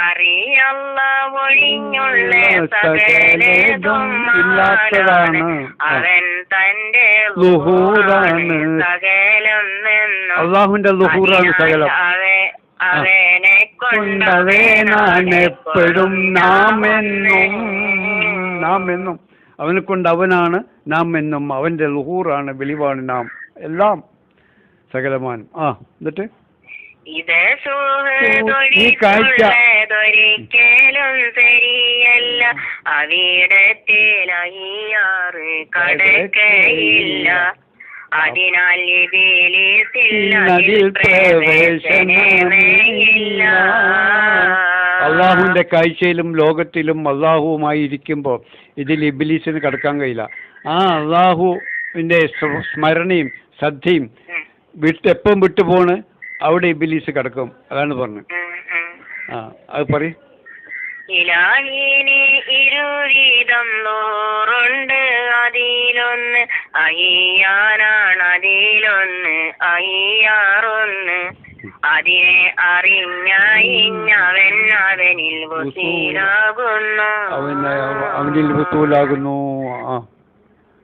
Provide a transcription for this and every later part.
അറിയല്ല ഒഴിഞ്ഞുള്ള സകലതും ഇല്ലാത്തതാണ്. അവൻ തന്റെ ലുഹൂറാണ്. സകലം നിന്നും അള്ളാഹുവിന്റെ ലുഹൂറാണ് സകലം. അവ- അവനെ കൊണ്ടവനാണ് എപ്പോഴും നാം എന്നും നാം എന്നും അവനെ കൊണ്ട് അവനാണ് നാം എന്നും അവന്റെ ലുഹൂറാണ് വെളിവാണ് നാം. എല്ലാം സകലമാനും. ആ എന്നിട്ട്? ഇത് ഈ കാഴ്ച. സുഹൃത്തൊരിക്കലും ശരിയല്ല അവിടത്തിലയ്യാറ് കടക്കയില്ല. അതിനാൽ ഇബിലിസിൽ അതിൽ പ്രവേശനമേ ഇല്ല അള്ളാഹുവിന്റെ കാഴ്ചയിലും ലോകത്തിലും അള്ളാഹുവുമായി ഇരിക്കുമ്പോൾ ഇതിൽ ഇബിലീസിന് കടക്കാൻ കഴിയില്ല. ആ അള്ളാഹുവിന്റെ സ്മരണയും ശ്രദ്ധയും വിട്ട് എപ്പം വിട്ടുപോണ് അവിടെ ഇബിലീസ് കടക്കും. അതാണ് പറഞ്ഞത്. ആ അത് പറയും. ഇലാഹിനി ഇരുവിധം നൂറുണ്ട്. അതിലൊന്ന് അയ്യാനാണ് അതിലൊന്ന് അയ്യാറൊന്ന് അതിനെ അറിഞ്ഞവൻ അവനിൽ വസീലാകുന്നു. അവനിൽ വസൂലാകുന്നു. ആ.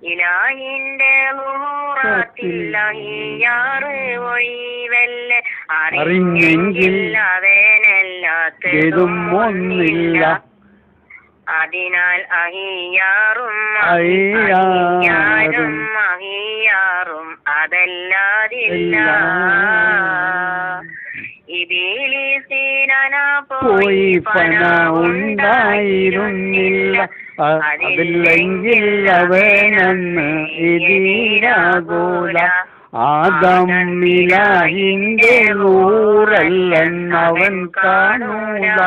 ഇലാഹിന്റെ ൂറാത്തില്ലയ്യാറ് ഒഴിവല്ല. അറിഞ്ഞെങ്കിൽ ഒന്നില്ല. അതിനാൽ അഹിയാറും അഹിയാറും അഹിയാറും അതല്ലാതില്ല. സീനന പോയി പന ഉണ്ടായിരുന്നില്ല. അതില്ലെങ്കിൽ അവനെന്ന് ഇതിരാകൂല ആദം മിലാഹിന്റെ നൂറല്ലെന്നവൻ കാണൂല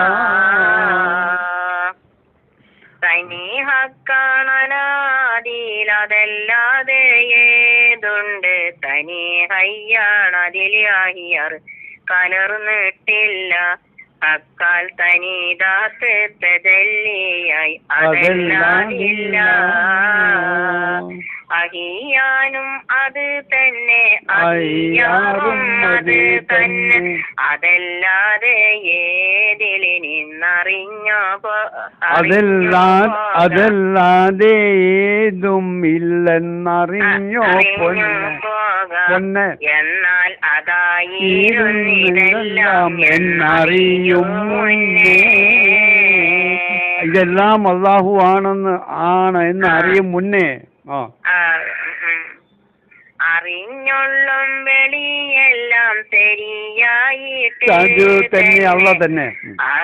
തനി ഹക്കാണനാദിലതല്ലാതെ ഏതുണ്ട് തനി ഹയ്യാണതിലാഹിയർ കലർന്നിട്ടില്ല. അക്കാൽ തനിതാത്ത് തദല്ലിയായി അതല്ലാതില്ല. അഹിയാനും അത് തന്നെ അയ്യാറും അത് തന്നെ. അതല്ലാതെ ഏതിലി നിന്നറിഞ്ഞോ പോ- അതെല്ലാ അതല്ലാതെ ഏതും ഇല്ലെന്നറിഞ്ഞോ പൊന്നെ? പോകാം. എന്നാൽ അതായിരുന്നിതെല്ലാം എന്നറിയും മുന്നേ ഇതെല്ലാം അള്ളാഹു ആണെന്ന് ആണ് എന്ന് അറിയും മുന്നേ. ആ. അറിഞ്ഞുള്ളും വെളിയെല്ലാം ശരിയായിട്ട് തന്നെ അള്ള തന്നെ.